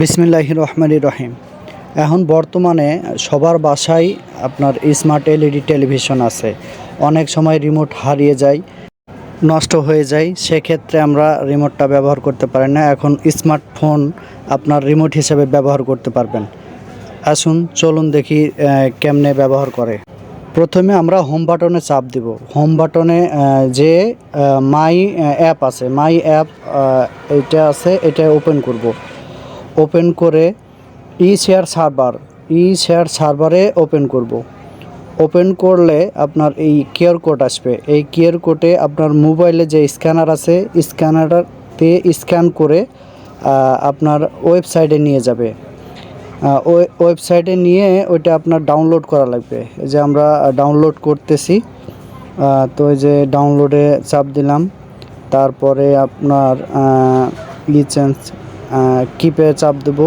বিসমিল্লাহ রহমানি রহিম। এখন বর্তমানে সবার বাসায় আপনার স্মার্ট এলইডি টেলিভিশন আছে। অনেক সময় রিমোট হারিয়ে যায়, নষ্ট হয়ে যায়। সেক্ষেত্রে আমরা রিমোটটা ব্যবহার করতে পারি না। এখন স্মার্টফোন আপনার রিমোট হিসেবে ব্যবহার করতে পারবেন। আসুন, চলুন দেখি কেমনে ব্যবহার করে। প্রথমে আমরা হোম বাটনে চাপ দিব। হোম বাটনে যে মাই অ্যাপ আছে মাই অ্যাপ এটা আছে, এটা ওপেন করব। ওপেন করে e share server, e share সার্ভারে ওপেন করব। ওপেন করলে আপনার এই কিউআর কোড আসবে। এই কিউআর কোডে আপনার মোবাইলে যে স্ক্যানার আছে স্ক্যানারতে স্ক্যান করে আপনার ওয়েবসাইটে নিয়ে যাবে। ওয়েবসাইটে নিয়ে ওইটা আপনার ডাউনলোড করা লাগবে। যে আমরা ডাউনলোড করতেছি তো যে ডাউনলোডে চাপ দিলাম, তারপরে আপনার ই চেঞ্জ কিপে চাপ দেব।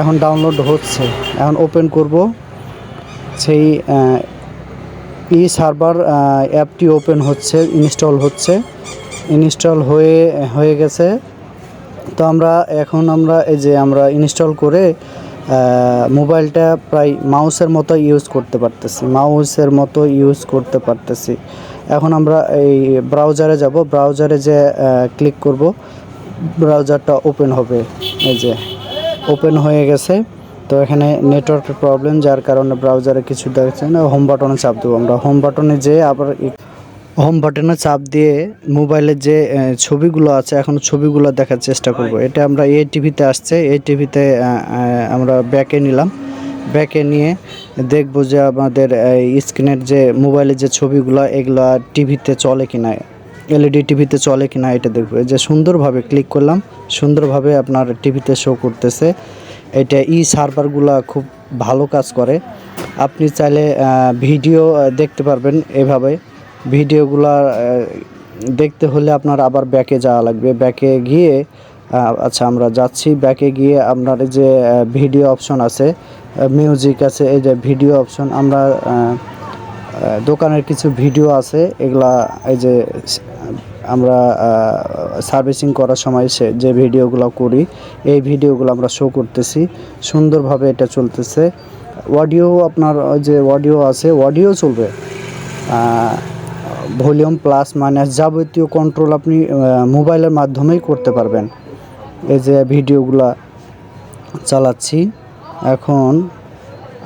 এখন ডাউনলোড হচ্ছে। এখন ওপেন করব। সেই ই সার্ভার অ্যাপটি ওপেন হচ্ছে ইনস্টল হচ্ছে। ইনস্টল হয়ে হয়ে গেছে। তো আমরা এখন আমরা এই যে আমরা ইনস্টল করে মোবাইলটা প্রায় মাউসের মতো ইউজ করতে পারতেছি। মাউসের মতো ইউজ করতে পারতেছি। এখন আমরা এই ব্রাউজারে যাব। ব্রাউজারে যে ক্লিক করব ব্রাউজারটা ওপেন হবে। এই যে, ওপেন হয়ে গেছে। তো এখানে নেটওয়ার্কের প্রবলেম, যার কারণে ব্রাউজারে কিছু দেখছে না। হোম বাটনে চাপ দেবো আমরা। হোম বাটনে যেয়ে আবার হোম বাটনে চাপ দিয়ে মোবাইলের যে ছবিগুলো আছে, এখন ছবিগুলো দেখার চেষ্টা করব। এটা আমরা এই টিভিতে আসছে। এই টিভিতে আমরা ব্যাকে নিলাম। ব্যাকে নিয়ে দেখব যে আমাদের স্ক্রিনের যে, মোবাইলের যে ছবিগুলো, এগুলো টিভিতে চলে কিনা। এলইডি টিভিতে চলে কি না এটা দেখব। যে সুন্দরভাবে ক্লিক করলাম, সুন্দরভাবে আপনার টিভিতে শো করতেছে। এটা ই সার্ভারগুলো খুব ভালো কাজ করে। আপনি চাইলে ভিডিও দেখতে পারবেন এভাবে। ভিডিওগুলো দেখতে হলে আপনার আবার ব্যাকে যাওয়া লাগবে। ব্যাকে গিয়ে আচ্ছা আমরা যাচ্ছি। ব্যাকে গিয়ে আপনার যে ভিডিও অপশন আছে মিউজিক আছে, এই যে ভিডিও অপশন আমরা দোকানের কিছু ভিডিও আছে, এগুলা এই যে আমরা সার্ভিসিং করার সময় সে যে ভিডিওগুলো করি, এই ভিডিওগুলো আমরা শো করতেছি। সুন্দরভাবে এটা চলতেছে। অডিও আপনার যে অডিও আছে অডিও চলবে। ভলিউম প্লাস মাইনাস যাবতীয় কন্ট্রোল আপনি মোবাইলের মাধ্যমেই করতে পারবেন। এই যে ভিডিওগুলা চালাচ্ছি। এখন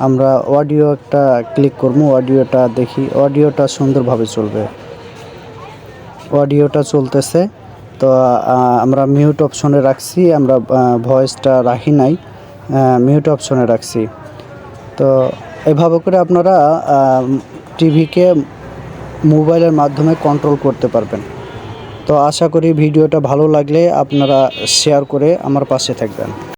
আমরা অডিও একটা ক্লিক করব অডিওটা দেখি অডিওটা সুন্দরভাবে চলবে। অডিওটা চলতেছে, তো আমরা মিউট অপশনে রাখছি, আমরা ভয়েসটা রাখি নাই মিউট অপশনে রাখছি। তো, এভাবে করে আপনারা টিভিকে মোবাইলের মাধ্যমে কন্ট্রোল করতে পারবেন। তো, আশা করি ভিডিওটা ভালো লাগলে আপনারা শেয়ার করে আমার পাশে থাকবেন।